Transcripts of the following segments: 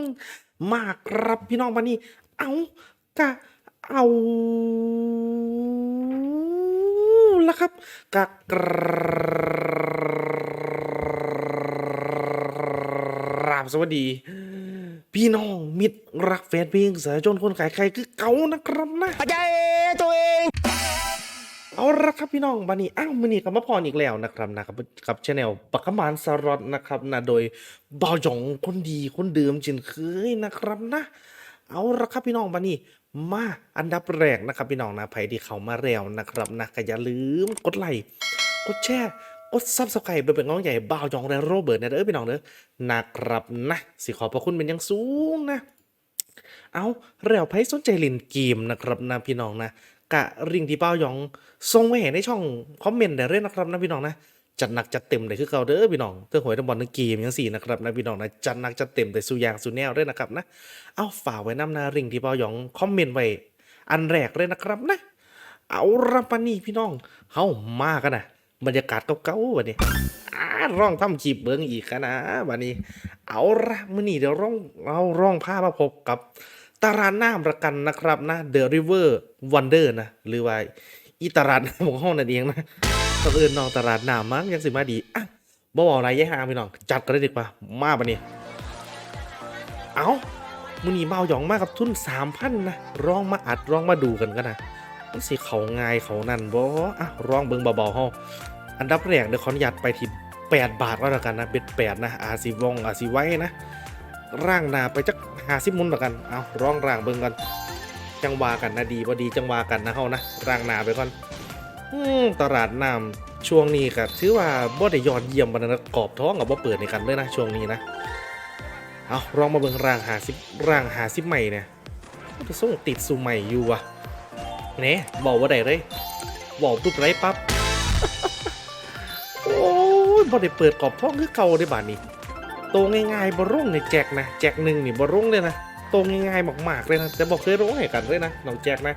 มมาครับพี่น้องวันนี้ เอากะเอาละครับกะกราบสวัสดีพี่น้องมิตรรักแฟนเพลงสายชนคนขายไข่คือเก่านะครับนะใจตัวเองเอา ละครับพี่น้องบันนี้อ้าวมือนี้กับมาพรอีกแล้วนะครับนะครับกับช anel ปักกมานสรอตนะครับนะโดยเบาหยองคนดีคนเดิมเช่นเคยนะครับนะ เอาละครับพี่น้องบันนี้มาอันดับแรกนะครับพี่น้องนะใครที่เข้ามาแล้วนะครับนะก็อย่าลืมกดไลค์กดแชร์กดซับสไครป์เป็นกำลังใจให้บ่าวหยองและโรเบิร์ตนะเด้อพี่น้องเด้อนะครับนะสิขอพระคุณเป็นอย่างสูงนะ เอาแล้วไพ่สนใจเล่นเกมนะครับนะพี่น้องนะ กะริงที่เป้ายองส่งไว้ให้ในช่องคอมเมนต์ได้เลยนะครับนะพี่น้องนะจัดหนักจัดเต็มเลยคือเก่าเด้อพี่น้องเตื้อหวยทั้งบอลทั้งเกมยังสี่นะครับนะพี่น้องนะจัดหนักจัดเต็มแต่สุยางสุแนวด้วยนะครับนะเอาฝากไว้น้ำหนาริงที่เป้ายองคอมเมนต์ไว้อันแรกเลยนะครับนะ เอาละปานี่พี่น้องเฮามากันนะบรรยากาศเก่าๆวันนี้อ่าร้องทำคลิปเบิ้งอีกนะวันนี้ เอาละมือนี้เดี๋ยวร้องเราร้องพามาพบกับ ตารางน้ำประกันนะครับนะ The River Wonder นะ หรือว่าอีตารางน้ำของห้องนั่นเองนะก็เอินนองตารางน้ำมั้งยังสิมาดีอะบ่บอกอะไรแย่หางพี่น้อง จัดกันเลยดีกว่า มาบันนี้เอามื้อนี้เมาหยองมากกับทุนสามพันนะร้องมาอัดร้องมาดูกันกันะมันสิเขาง่ายเขานั่นบ่อะร้องเบิงเบาๆเฮาอันดับแรกเดี๋ยวขออนุญาตไปที่8บาทแล้วกันนะเบ็ดแปดนะอาสิวองอาสิไว้นะ ร่างหนาไปจักหาสิบมุนแล้วกันเอาร้องร่างเบิ่งก่อนจังหวากันนะดีบ่ดีจังหวากันนะเฮานะร่างหนาไปก่อนอืมตลาดน้ำช่วงนี้ก็ถือว่าบ่ได้ยอดเยี่ยมปานนั้นนะกรอบท้องกับบ่เปิดในกันเลยนะช่วงนี้นะเอาลองมาเบิ่งร่างหาสิร่างหาสิใหม่เนี่ยมันจะส่งติดสู่ใหม่อยู่วะเน่บอกว่าได้เลยบอกปุ๊บไรปั๊บโอ้ยบ่ได้เปิดกรอบท้องคือเก่าได้บาดนี้ โตง่ายๆบรุ่งในแจกนะแจกหนึ่งนี่บรุ่งเลยนะโตง่ายๆมากๆเลยนะแต่บอกเคยร้องให้กันเลยนะน้องแจกนะ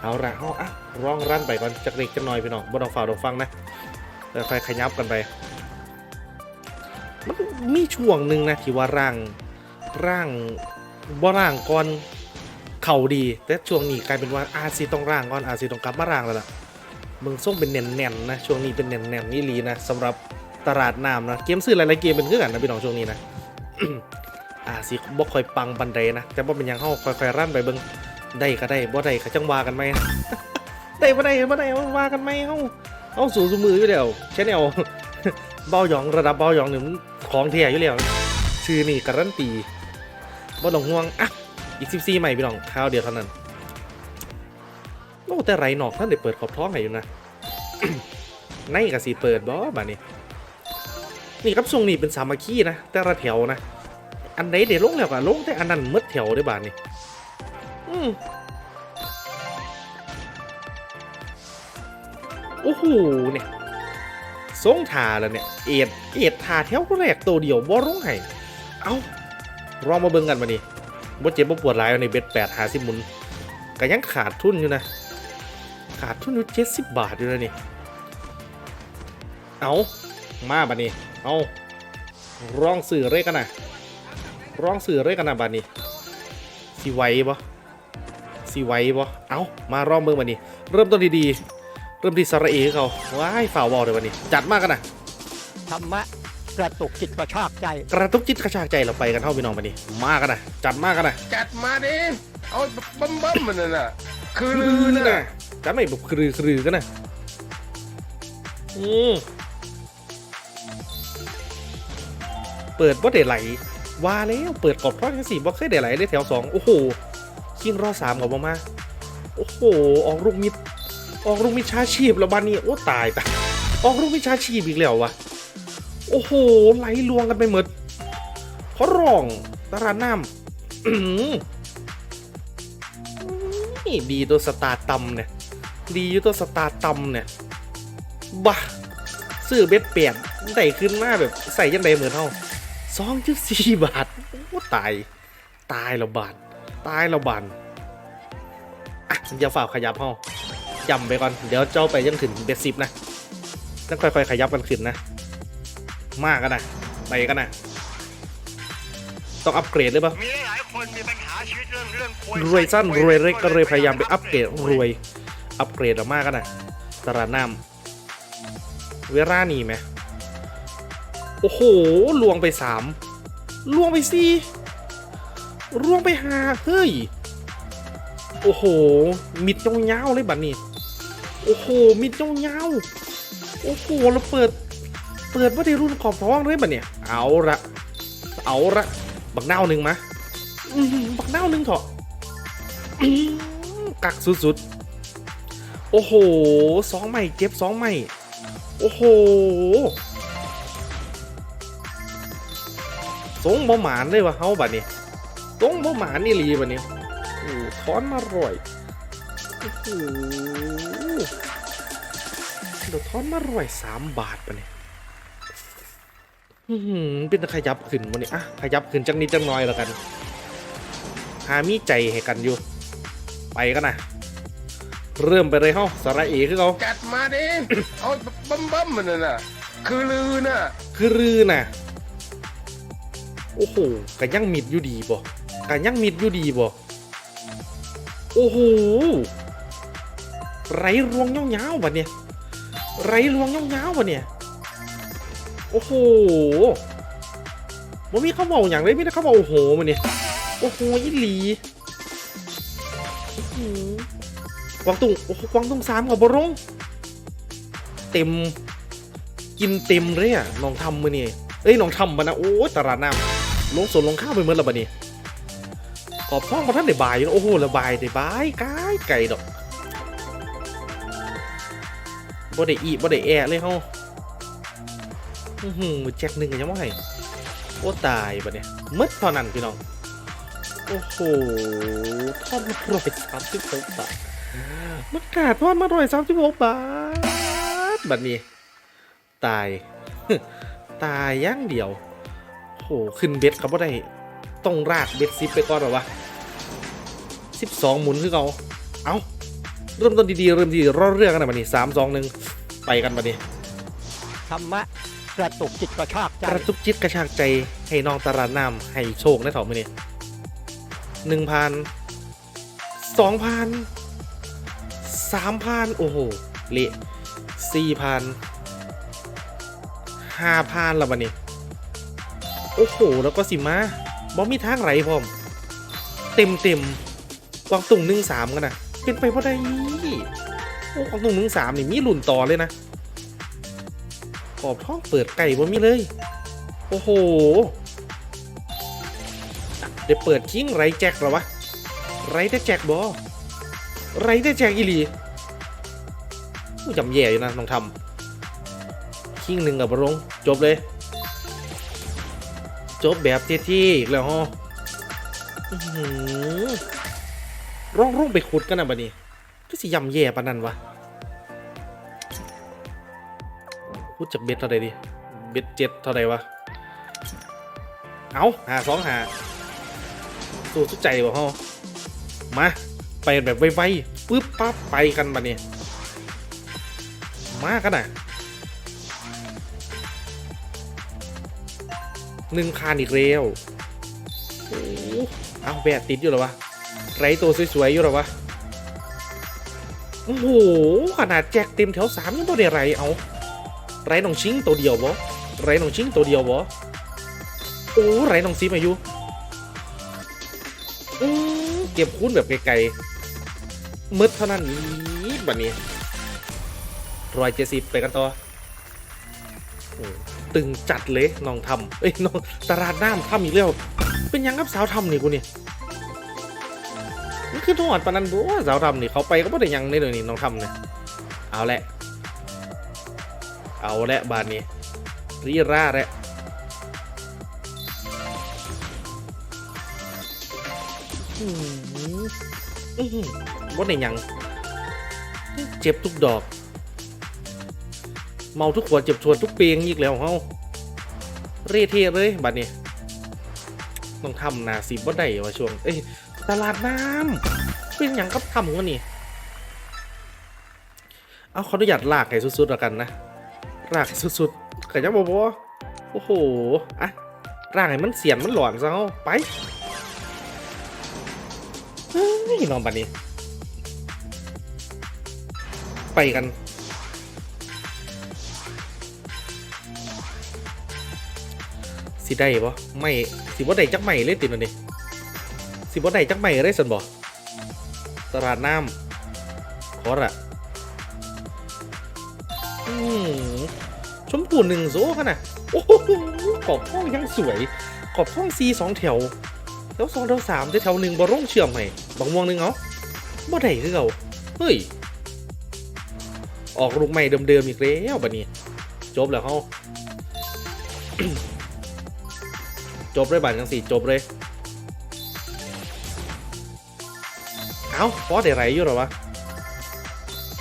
เอาละเอาอะร้องรั่นไปก่อนจากเล็กกันหน่อยพี่น้องบ่ต้องฝ่าต้องฟังนะแล้วค่อยขยับกันไปมันมีช่วงหนึ่งนะที่ว่าร่างร่างบ่ร่างก่อนเข่าดี แต่ช่วงนี้กลายเป็นว่าอาซีต้องร่างก่อนอาซีต้องกลับมาร่างแล้วล่ะมึงส่งเป็นแน่นๆนะช่วงนี้เป็นแน่นๆนี่ลีนะสำหรับ ตลาดน้ำนะเกมซื้อหลายๆเกมเป็นคือกันนะพี่น้องช่วงนี้นะอ่าสิบ่ค่อยปังบันไดนะแต่บ่เป็นยังเฮาค่อยๆรั่นไปเบิ่งได้ก็ได้บ่ได้ก็จังว่ากันไหมได้บ่ได้บ่ได้ว่ากันไหมเฮาเฮาสู่สมืออยู่แล้วแชนแนลเบ้าหยองระดับเบ้าหยองหนี่มันของแท้อยู่แล้วชื่อนี่การันตีบ่ต้องห่วงอะอีก14ใหม่พี่น้องคราวเดียวเท่านั้นโอ้แต่ไรหนอกท่านได้เปิดขอบท้องให้อยู่นะในก็สิเปิดบ่บัดนี้ นี่ครับทรงนี้เป็นสามัคคีนะแต่ละแถวนะ อันไหนเดี๋ยวลงแล้วก็ลงแต่อันนั้นหมดแถวได้บาทนี่อืมโอ้โหเนี่ยทรงทาแล้วเนี่ย เอ็ดเอ็ดทาแถวแรกตัวเดียวบ่ร้องไห้เอาลองมาเบิ่งกันมานี่บ่เจ็บบ่ปวดหลายในเบ็ดแปดหาสิบมุนก็ยังขาดทุนอยู่นะ ขาดทุนอยู่เจ็ดสิบบาทอยู่นะนี่ เอามาบัดนี้ เอาร้องสื่อเรยกันนะร้องสื่อเรยกันนะบัดนี้สิไหวบ่สิไหวบ่เอามาร้องเบิ่งบัดนี้ เริ่มต้นดีๆเริ่มที่สระเอเขาว้ายฝ่าวอลเลยบัดนี้ จัดมากกันนะธรรมะกระตุกจิตกระชากใจ กระตุกจิตกระชากใจเราไปกันเท่าพี่น้องบัดนี้ มากันนะจัดมากกันนะจัดมาดิเอาบัมบัมมันน่ะนะคือลืลืออนะน่ะจัดไม่บุกครือครือกันนะอืม เปิดบ่ได้ไหลว่าแล้วเปิดกรอบทอดทั้งสี่บ่เคยได้ไหลเลยแถวสองโอ้โหคิงรอสามกับมามา โอ้โห ออกลูกมิดออกลูกมิดชาชีพแล้วบ้านนี้โอ้ตายตายออกลูกมิดชาชีพอีกแล้ววะโอ้โหไหลลวงกันไปหมดเพราะรองตาราน้ำนี่ดีตัวสตาร์ตำเนี่ย ดีอยู่ตัวสตาร์ตำเนี่ยบ้าซื้อเบ็ดเปลี่ยนได้ขึ้นมาแบบใส่ยังไงเหมือนเท่า สองจุดสี่บาทโอ้ตาย ตายแล้วบาท ตายแล้วบานอะอย่าฝ่าขยับเฮายำไปก่อน เดี๋ยวเจ้าไปยังถึงเบ็ดสิบนะต้องค่อยๆขยับกันขึ้นนะ มากกันนะ ไปกันนะ ต้องอัปเกรดเลยปะมีหลายคนมีปัญหาชีวิตเรื่องเรื่องป่รวยสั้นรวยเล็กก็เลยพยายามไปอัปเกรดรวย อัปเกรดออกมากันนะตลาดน้ำเวรานี่ไหม โอ้โหลวงไปสามลวงไปสี่ลวงไปห้าเฮ้ย โอ้โห มิดยาวๆเลยบัดนี้ โอ้โห มิดยาวๆโอ้โหเราเปิด เปิดว่าได้รุ่นขอบท้องเลยบัดเนี่ย เอาละเอาละบักเน่าหนึ่งมะอื้อหือบักเน่าหนึ่งเถอะกักสุดๆ โอ้โห สองใหม่เจ็บสองใหม่ โอ้โห สงบ่หมานเลยวะเฮาบัดนี้สงบ่หมานนี่ลีบัดนี้โอ้โหทอนมาร่อยโอ้โหเดี๋ยวทอนมาร่อยสามบาทปะเนี่ยอื้อหือเป็นตะขยับขึ้นวันนี้อะขยับขึ้นจังนิดจังน้อยแล้วกันหามีใจให้กันอยู่ ไปกันนะเริ่มไปเลยเฮ้าสาระเอคือเขาจัดมาดิเอาบัมบัมมันน่ะ คือลือน่ะ คือรือน่ะ โอ้โหกันยังมิดอยู่ดีบ่กันยังมิดอยู่ดีบ่โอ้โหไรรวงเงาวๆวะเนี่ยไรรวงเงาวๆวะเนี่ยโอ้โหบ่มีเขาเบาอย่างเลยไมแต่ได้เขาเบาโอ้โหมันเนี่ยโอ้โหอีหลีกวางตุ้งโอ้โหกวางตุ้งสามกับบรงเต็ม กินเต็มเลยอะน้องทำมือนี่ยเอ้ยน้องทำมานะโอ้ตลาดน้ำ ลงสวนลงข้าวไปเมื่อละบะนี่ขอบท้องมาท่านได้บายอยู่นะโอ้โหระบายได้บายไก่ไก่ดอกบ่ได้อีบ่ได้แอะเลยเฮาอือหือแจ็คหนึ่งกันยังไม่ให้โอ้ตายบะเนี่ยมืดเท่านั้นพี่น้อง โอ้โหทอดมาร้อยสามสิบหกบาทมันกาดทอดมาร้อยสามสิบหกบาทบัดนี้ ตาย ตายย่างเดียว โหขึ้นเบ็ดเขาบ่ได้ต้องรากเบ็ดซิปไปก่อนหรอวะสิบสองหมุนคือเขาเอา เริ่มต้นดีๆ เริ่มดีรอดเรื่องกันนะบันนี้สามสองหนึ่งไปกันบันนี้ธรรมะกระตุกจิตกระชากใจกระตุกจิตกระชากใจให้น้องตารานน้ำให้โชคนะเถอะมือนี้หนึ่งพันสองพันสามพันโอ้โหเละสี่พันห้าพันแล้วบันนี้ โอ้โห แล้วก็สิมาบอมีทางไหลพร้อม เต็มเต็มกวางตุงหนึ่งสามกันนะเป็นไปเพราะใดโอ้กวางตุงหนึ่งสามนี่มีหลุนต่อเลยนะขอบท้องเปิดไก่บ่มีเลย โอ้โหเดี๋ยวเปิดคิงไรแจ็คหรอวะไรได้แจ็คบอไรได้แจ็คอีหลีกูจำแย่อยู่นะน้องทำคิงหนึ่งกับบรงจบเลย จบแบบเท่ๆอีกแล้วฮะร่องร่องไปขุดกันนะบัดนี้ก็สิยำแย่ปานนั้นวะพูดจากเบ็ดเท่าไหร่ดิ เบ็ดเจ็ดเท่าไหร่วะ เอาหาสองหา สู้สุดใจวะฮะมา ไปแบบไวๆปึ๊บปั๊บไปกันบัดนี่ยมากันน่ะ หนึ่งคานอีกเร็วโอ้โหเอาแบดติดอยู่เหรอวะ ไรตัวสวยๆอยู่เหรอวะ โอ้โห ขนาดแจกเต็มแถวสามยังไม่ได้ไรเอาไรน้องชิงตัวเดียวบ่ไรน้องชิงตัวเดียวบ่โอ้ไรน้องซีมาอยู่อืมเก็บคุ้นแบบไกลๆมืดเท่านั้นนี้บัดนี้รอยเจสิบไปกันต่อโอ้ ตึงจัดเลยน้องทำเอ้ยน้องตลาดน้ำทำอีกแล้วเป็นยังกับสาวทำนี่กูนี่มันคือทอดปานนันบัวสาวทำนี่เขาไปก็ไม่ได้ยังในเลยนี่น้องทำเนี่ยเอาแหละ เอาละบานนี้รีร่าและอืมอื้อหือบ่ได้ยัง เจ็บทุกดอก เมาทุกขวดเจ็บชวนทุกเปียงอีกแล้วเฮาเร่เทเลยบัดนี้ ต้องทำนาสิบ่ได้ว่าช่วง เอ้ยตลาดน้ำเป็นหยังกับทำวะนี่ เอาขออนุญาตลากให้สุดๆแล้วกันนะรากสุดๆขยับ่บ่โอ้โหอะร่างให้มันเสียนมันหลอนซะเอาไปเฮ้ยนอนบัดนี้ ไปกัน สิได้ปะไม่สิบ่ได้จักไม่เลยติดนั่นดิสิบ่ได้จักไม่เลยสันบ่ตลาดน้ำขอละอืมชมพูหนึ่งโซ่ขนาดโอ้โหขอบห้องยังสวยขอบห้องซีสองแถวแถวสองแถวสามแถวหนึ่งบ่ร่องเชื่อมให้บางม่วงหนึ่งเอาบ่ได้คือเก่าเฮ้ยออกลูกใหม่เดิมๆอีกแล้วบัดนี้ จบแล้วเขา จบเลยบัตรกันสี่จบเลย เอาพอได้ไรอยู่หรอวะ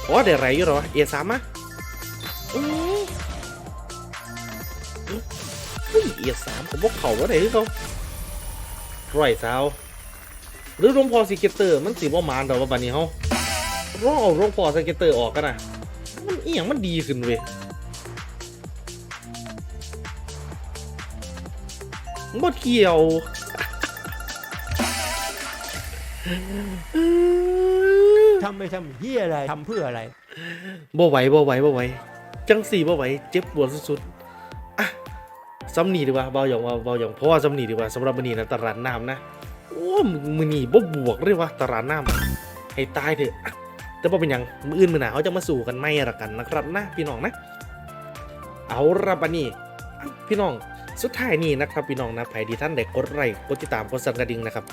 พอได้ไรอยู่หรอวะเอสามะอือเฮ้ยเอสามผมบอกเขาว่าไหนเขาร่อยสาวหรือรวมพอสเกตเตอร์มันสีบ่มานแต่ว่าบัดนี้เขาร้องเอารวมพอสเกตเตอร์ออกกันนะมันเอียงมันดีขึ้นเว้ย บ่เกี่ยวทำไปทำเฮียอะไรทำเพื่ออะไรบ่ไหวบ่ไหวบ่ไหวจังสี่บ่ไหวเจ็บปวดสุดๆอะซ้ำนี่ดีกว่าเบาหยองว่าเบาหยองเพราะว่าซ้ำนี่ดีกว่าสำหรับมื้อนี้นะตลาดน้ำนะโอ้มื้อนี้บ่บวกเลยว่ะตลาดน้ำให้ตายเถอะอะแต่บ่เป็นหยังมื้ออื่นมื้อหน้าเขาจะมาสู่กันไม่ละกันนะครับนะพี่น้องนะ เอาละบัดนี้อะพี่น้อง สุดท้ายนี้นะครับพี่น้องนะใครที่ท่านได้กดไลค์กดติดตามกดสั่นกระดิ่งนะครับ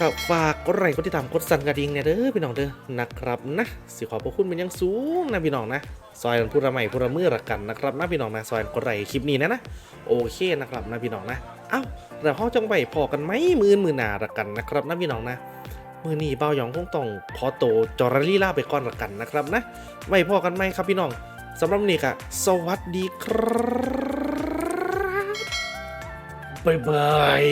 ก็ฝากกดไลค์กดติดตามกดสั่นกระดิ่งเนี่ยเด้อพี่น้องเด้อนะครับนะสิขอบพระคุณเป็นอย่างสูงนะพี่น้องนะซอยพูดละใหม่พูดละมือละกันนะครับนะพี่น้องนะซอยกดไลค์คลิปนี้นะนะโอเคนะครับนะพี่น้องนะเอ้าแล้วเขาจังไปพอกันไหมมือมือหนาละกันนะครับนะพี่น้องนะมือนี้เบาหยองคงต้องขอโตจอร์ลี่ล่าไปก่อนละกันนะครับนะไว้พอกันไหมครับพี่น้องสำหรับนนี้ก็สวัสดีครับ บ๊ายบาย